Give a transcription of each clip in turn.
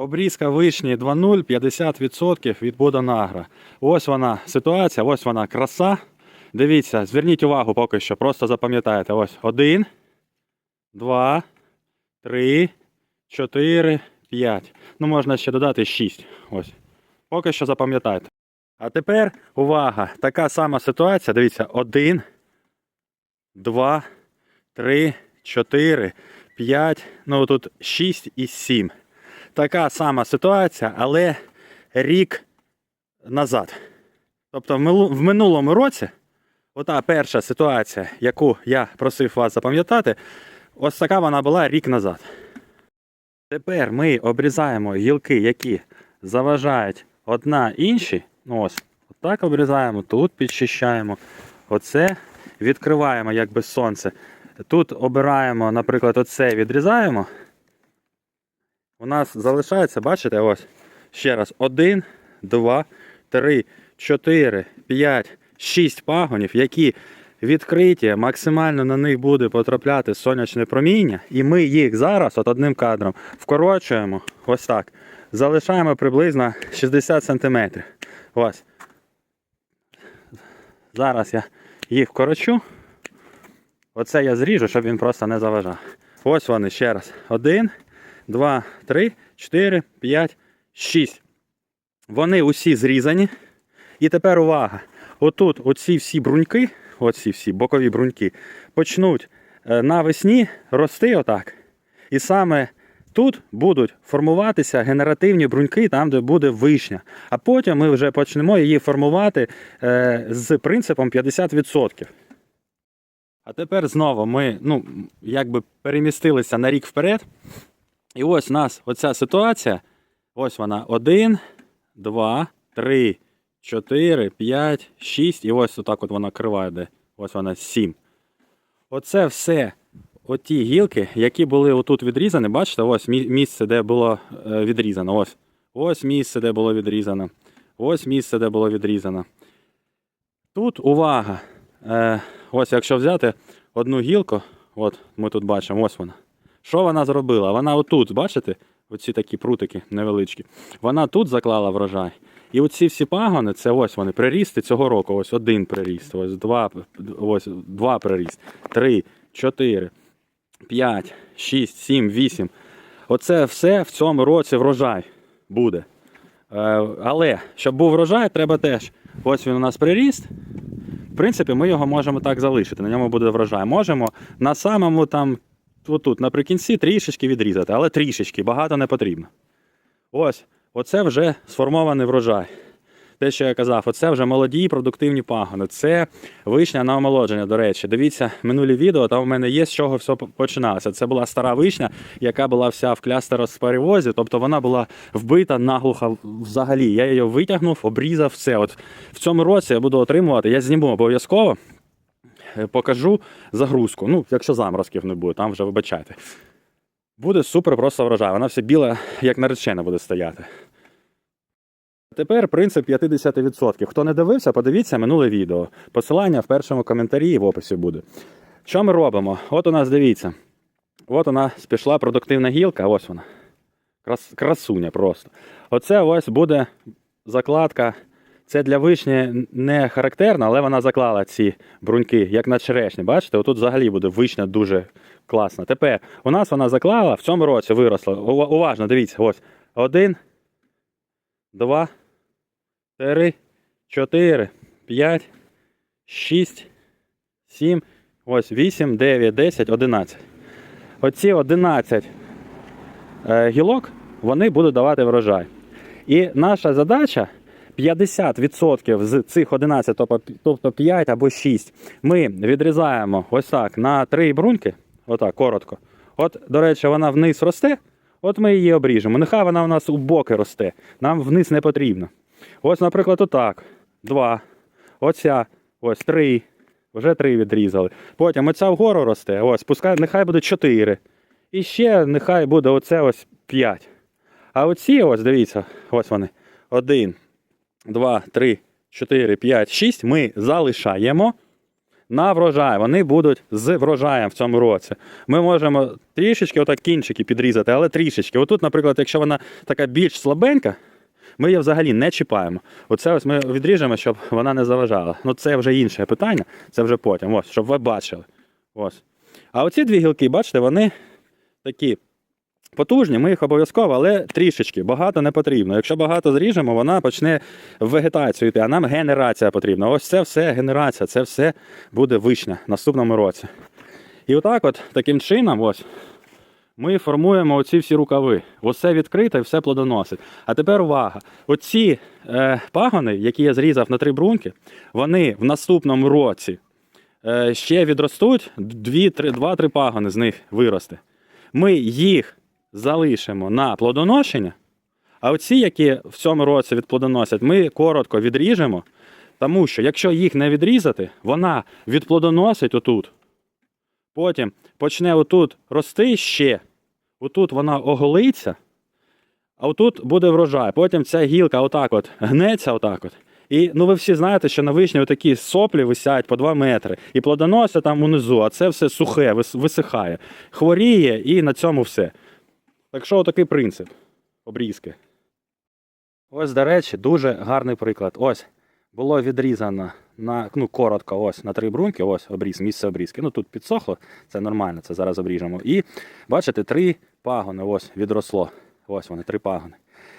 Обрізка вишні 2.0, 50% від Боданагра. Ось вона ситуація, ось вона краса. Дивіться, зверніть увагу поки що, просто запам'ятайте. Ось один, два, три, чотири, п'ять. Ну, можна ще додати шість. Ось. Поки що запам'ятайте. А тепер увага! Така сама ситуація. Дивіться, один, два, три, чотири, п'ять. Ну тут шість і сім. Така сама ситуація, але рік назад. Тобто в минулому році, ота перша ситуація, яку я просив вас запам'ятати, ось така вона була рік назад. Тепер ми обрізаємо гілки, які заважають одна інші. Ну ось, отак обрізаємо, тут підчищаємо. Оце відкриваємо як без сонце. Тут обираємо, наприклад, оце відрізаємо. У нас залишається, бачите, ось ще раз: один, два, три, чотири, п'ять, шість пагонів, які відкриті, максимально на них буде потрапляти сонячне проміння, і ми їх зараз от одним кадром вкорочуємо ось так. Залишаємо приблизно 60 см. Ось. Зараз я їх вкорочу. Оце я зріжу, щоб він просто не заважав. Ось вони ще раз. Один, два, три, чотири, п'ять, шість. Вони усі зрізані. І тепер увага. Отут оці всі бруньки, оці всі бокові бруньки, почнуть е, навесні рости отак. І саме тут будуть формуватися генеративні бруньки, там, де буде вишня. А потім ми вже почнемо її формувати е, з принципом 50%. А тепер знову ми ну, якби перемістилися на рік вперед. І ось у нас оця ситуація. Ось вона. Один, два, три, чотири, п'ять, шість. І ось отак от вона крива йде. Ось вона сім. Оце все. Оті гілки, які були отут відрізані, бачите, ось місце, де було е, відрізано. Ось. Ось місце, де було відрізано. Ось місце, де було відрізано. Тут увага. Е, ось якщо взяти одну гілку, от ми тут бачимо, ось вона. Що вона зробила? Вона отут, бачите, оці такі прутики невеличкі. Вона тут заклала врожай. І оці всі пагони, це ось вони, прирісти цього року. Ось один приріст, ось два, ось два приріст, три, чотири, п'ять, шість, сім, вісім. Оце все в цьому році врожай буде. Е, але щоб був врожай, треба теж. Ось він у нас приріст. В принципі, ми його можемо так залишити, на ньому буде врожай. Можемо на самому там, отут, наприкінці, трішечки відрізати, але трішечки, багато не потрібно. Ось, оце вже сформований врожай. Те, що я казав, оце вже молоді продуктивні пагони. Це вишня на омолодження, до речі. Дивіться минулі відео, там в мене є з чого все починалося. Це була стара вишня, яка була вся в клястеросперевозі, тобто вона була вбита наглухо взагалі. Я її витягнув, обрізав все. От в цьому році я буду отримувати, я зніму обов'язково, покажу загрузку. Ну, якщо заморозків не буде, там вже вибачайте. Буде супер просто врожай. Вона вся біла, як наречена буде стояти. Тепер принцип 50%. Хто не дивився, подивіться минуле відео. Посилання в першому коментарі і в описі буде. Що ми робимо? От у нас дивіться. От у нас пішла продуктивна гілка, ось вона. Крас, красуня просто. Оце ось буде закладка. Це для вишні не характерно, але вона заклала ці бруньки, як на черешні. Бачите, отут взагалі буде вишня дуже класна. Тепер у нас вона заклала, в цьому році виросла. Уважно, дивіться, ось. Один, два, три, чотири, п'ять, шість, сім, ось вісім, дев'ять, десять, одинадцять. Оці 11 е, гілок вони будуть давати врожай. І наша задача 50% з цих 11, тобто- тобто 5 або 6, ми відрізаємо ось так на 3 бруньки, отак, коротко. От, до речі, вона вниз росте, от ми її обріжемо. Нехай вона у нас у боки росте, нам вниз не потрібно. Ось, наприклад, отак. Два. Оця, ось три. Вже три відрізали. Потім оця вгору росте. Ось, пускай, нехай буде чотири. І ще нехай буде оце ось п'ять. А оці, ось, дивіться, ось вони. Один, два, три, чотири, п'ять, шість. Ми залишаємо на врожай. Вони будуть з врожаєм в цьому році. Ми можемо трішечки отак кінчики підрізати, але трішечки. Отут, наприклад, якщо вона така більш слабенька, ми її взагалі не чіпаємо. Оце ось ми відріжемо, щоб вона не заважала. Ну це вже інше питання, це вже потім. Ось, щоб ви бачили. Ось. А оці дві гілки, бачите, вони такі потужні, ми їх обов'язково, але трішечки, багато не потрібно. Якщо багато зріжемо, вона почне в вегетацію йти, а нам генерація потрібна. Ось це все генерація, це все буде вишня в наступному році. І отак, от, таким чином, ось, ми формуємо оці всі рукави. Оце відкрите і все плодоносить. А тепер увага. Оці е, пагони, які я зрізав на три бруньки, вони в наступному році е, ще відростуть, два-три пагони з них виросте. Ми їх залишимо на плодоношення, а оці, які в цьому році відплодоносять, ми коротко відріжемо, тому що якщо їх не відрізати, вона відплодоносить отут. Потім почне отут рости ще, отут вона оголиться, а отут буде врожай. Потім ця гілка отак от гнеться отак от. І ну ви всі знаєте, що на вишні такі соплі висять по 2 метри. І плодоносять там унизу, а це все сухе, висихає. Хворіє і на цьому все. Так що отакий принцип обрізки. Ось, до речі, дуже гарний приклад. Ось було відрізано на ну, коротко, ось на три бруньки, ось обріз, місце обрізки. Ну тут підсохло, це нормально, це зараз обріжемо. І бачите, три пагони ось відросло. Ось вони, три пагони.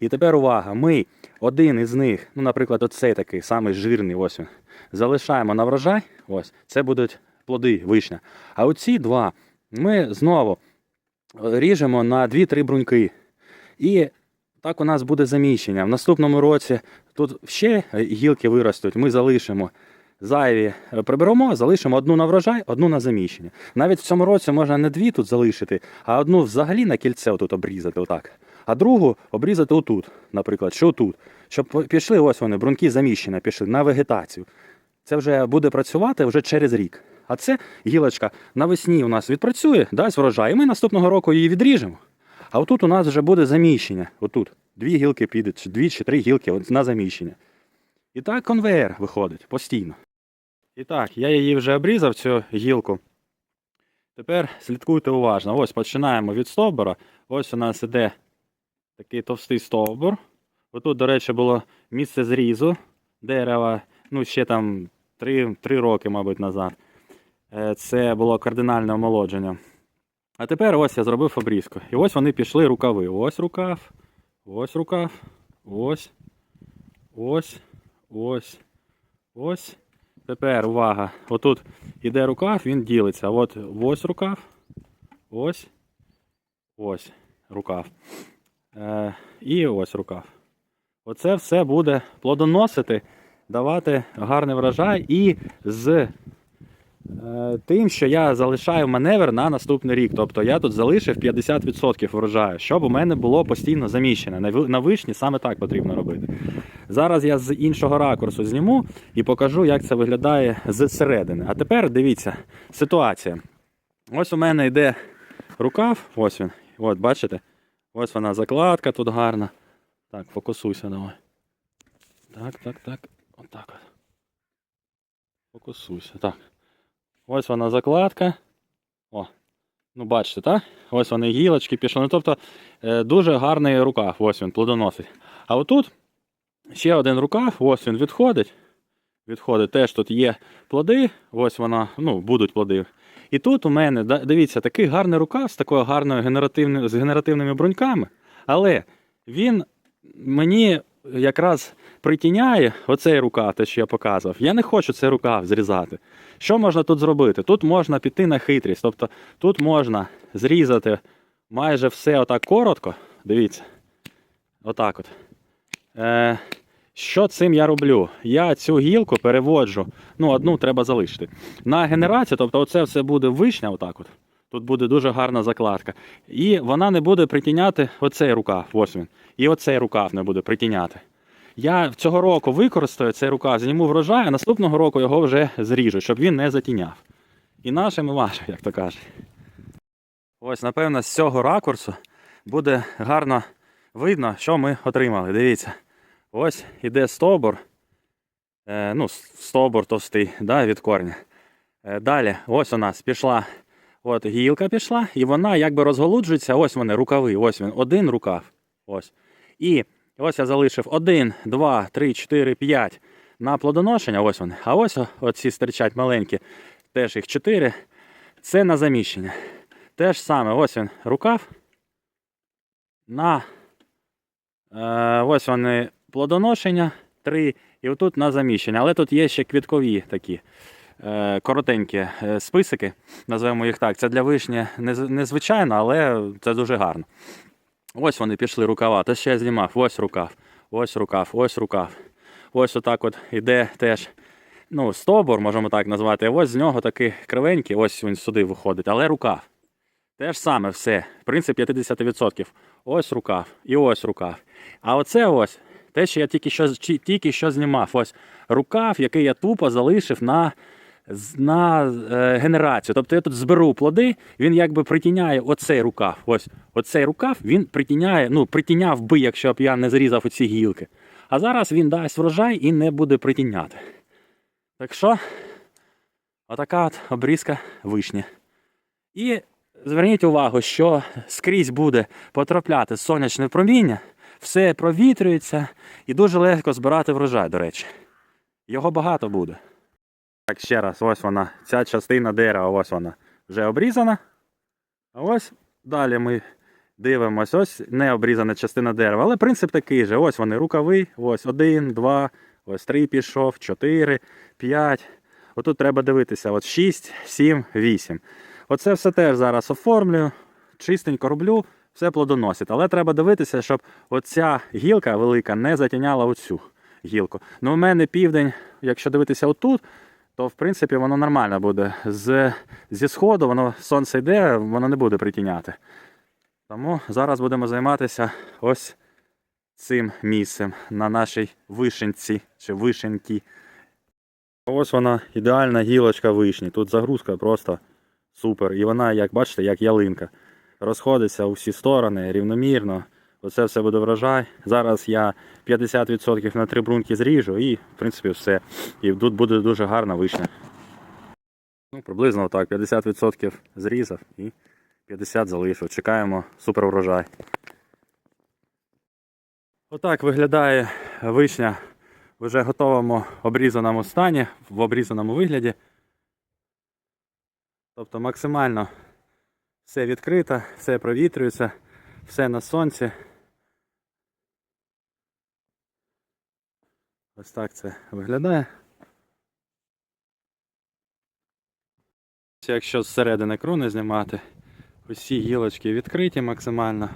І тепер увага, ми один із них, ну, наприклад, оцей такий самий жирний, ось він, залишаємо на врожай, ось, це будуть плоди вишня. А оці два ми знову ріжемо на 2-3 бруньки. І так у нас буде заміщення. В наступному році тут ще гілки виростуть, ми залишимо зайві, приберемо, залишимо одну на врожай, одну на заміщення. Навіть в цьому році можна не дві тут залишити, а одну взагалі на кільце отут обрізати отак. А другу обрізати отут, наприклад, що тут. Щоб пішли, ось вони, брунки заміщення, пішли на вегетацію. Це вже буде працювати вже через рік. А це гілочка навесні у нас відпрацює, дасть врожай, і ми наступного року її відріжемо. А отут у нас вже буде заміщення. Отут. Дві гілки підуть, чи дві чи три гілки на заміщення. І так конвейер виходить постійно. І так, я її вже обрізав, цю гілку. Тепер слідкуйте уважно. Ось починаємо від стовбура. Ось у нас іде такий товстий стовбур. Отут, до речі, було місце зрізу дерева, ну ще там 3, 3 роки, мабуть, назад. Е, Це було кардинальне омолодження. А тепер ось я зробив обрізку. І ось вони пішли рукави. Ось рукав, ось рукав, ось, ось, ось, ось. Тепер увага. Отут іде рукав, він ділиться. От ось рукав, ось, ось рукав. Е, і ось рукав. Оце все буде плодоносити, давати гарний врожай і з тим, що я залишаю маневр на наступний рік. Тобто я тут залишив 50% врожаю, щоб у мене було постійно заміщене. На вишні саме так потрібно робити. Зараз я з іншого ракурсу зніму і покажу, як це виглядає з середини. А тепер дивіться, ситуація. Ось у мене йде рукав, ось він. От, бачите? Ось вона закладка тут гарна. Так, фокусуйся давай. Так, так, так. Отак от. Фокусуйся. Так. Ось вона закладка. О. Ну, бачите, так? Ось вони гілочки пішли. Ну, тобто е, дуже гарний рукав. Ось він плодоносить. А отут ще один рукав, ось він відходить. Відходить. Теж тут є плоди. Ось вона, ну, будуть плоди. І тут у мене, дивіться, такий гарний рукав з такою гарною генеративною, з генеративними бруньками. Але він мені якраз притіняє оцей рукав, те, що я показував. Я не хочу цей рукав зрізати. Що можна тут зробити? Тут можна піти на хитрість. Тобто тут можна зрізати майже все отак коротко. Дивіться. Отак от. Е, що цим я роблю? Я цю гілку переводжу, ну, одну треба залишити. На генерацію, тобто оце все буде вишня, отак от. Тут буде дуже гарна закладка. І вона не буде притіняти оцей рукав. Ось він. І оцей рукав не буде притіняти. Я цього року використаю цей рукав, зніму врожай, а наступного року його вже зріжу, щоб він не затіняв. І нашим, і вашим, як то кажуть. Ось, напевно, з цього ракурсу буде гарно видно, що ми отримали. Дивіться. Ось іде стовбур. Е, ну, с- товстий да, від корня. Е, Далі, ось у нас пішла. От гілка пішла, і вона якби розголуджується. Ось вони, рукави. Ось він, один рукав. Ось. І ось я залишив один, два, три, чотири, п'ять на плодоношення. Ось вони. А ось оці стирчать маленькі, теж їх чотири. Це на заміщення. Те ж саме, ось він рукав. На е, ось вони плодоношення, три. І отут на заміщення. Але тут є ще квіткові такі е, коротенькі е, списики, називаємо їх так. Це для вишні незвичайно, але це дуже гарно. Ось вони пішли рукава. Те ще знімав. Ось рукав, ось рукав, ось рукав. Ось отак от іде теж ну, стобур, можемо так назвати. Ось з нього такий кривенький, ось він сюди виходить, але рукав. Те ж саме все. Принцип 50%. Ось рукав і ось рукав. А оце ось те, що я тільки що, тільки що знімав. Ось рукав, який я тупо залишив на, на е, генерацію. Тобто я тут зберу плоди, він якби притіняє оцей рукав. Ось оцей рукав він притіняє, ну, притіняв би, якщо б я не зрізав оці гілки. А зараз він дасть врожай і не буде притіняти. Так що, отака от обрізка вишні. І зверніть увагу, що скрізь буде потрапляти сонячне проміння, все провітрюється і дуже легко збирати врожай, до речі. Його багато буде. Так, ще раз, ось вона, ця частина дерева, ось вона вже обрізана. А ось далі ми дивимося, ось не обрізана частина дерева. Але принцип такий же. Ось вони рукави, ось один, два, ось три пішов, чотири, п'ять. Отут треба дивитися, от 6, 7, 8. Оце все теж зараз оформлюю, чистенько роблю, все плодоносить. Але треба дивитися, щоб оця гілка велика не затіняла оцю гілку. Ну, у мене південь, якщо дивитися отут, то в принципі воно нормально буде. З, зі сходу воно сонце йде, воно не буде притіняти. Тому зараз будемо займатися ось цим місцем на нашій вишенці чи вишеньки. Ось вона ідеальна гілочка вишні. Тут загрузка просто супер. І вона, як бачите, як ялинка. Розходиться у всі сторони рівномірно. Оце все буде врожай. Зараз я 50% на три брунки зріжу і, в принципі, все. І тут буде дуже гарна вишня. Ну, приблизно так, 50% зрізав і 50 залишив. Чекаємо супер врожай. Отак виглядає вишня в вже готовому обрізаному стані, в обрізаному вигляді. Тобто максимально все відкрито, все провітрюється, все на сонці. Ось так це виглядає. Якщо зсередини крони знімати, усі гілочки відкриті максимально.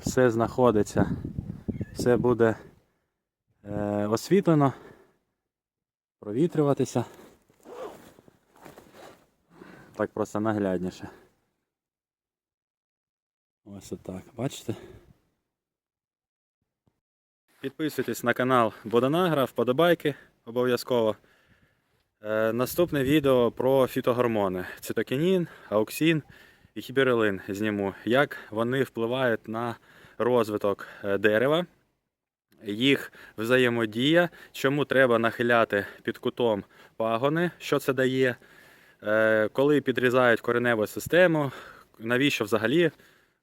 Все знаходиться, все буде е, освітлено, провітрюватися. Так просто наглядніше. Ось отак, бачите? Підписуйтесь на канал Боданагра, вподобайки обов'язково. Е, наступне відео про фітогормони. Цитокінін, ауксин і хіберелин зніму. Як вони впливають на розвиток е, дерева, їх взаємодія, чому треба нахиляти під кутом пагони, що це дає, Е, коли підрізають кореневу систему, навіщо взагалі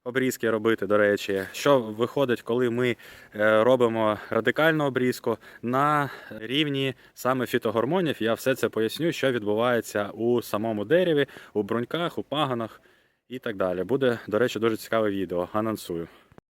обрізки робити, до речі, що виходить, коли ми е, робимо радикальну обрізку на рівні саме фітогормонів. Я все це поясню, що відбувається у самому дереві, у бруньках, у пагонах і так далі. Буде, до речі, дуже цікаве відео. Анонсую.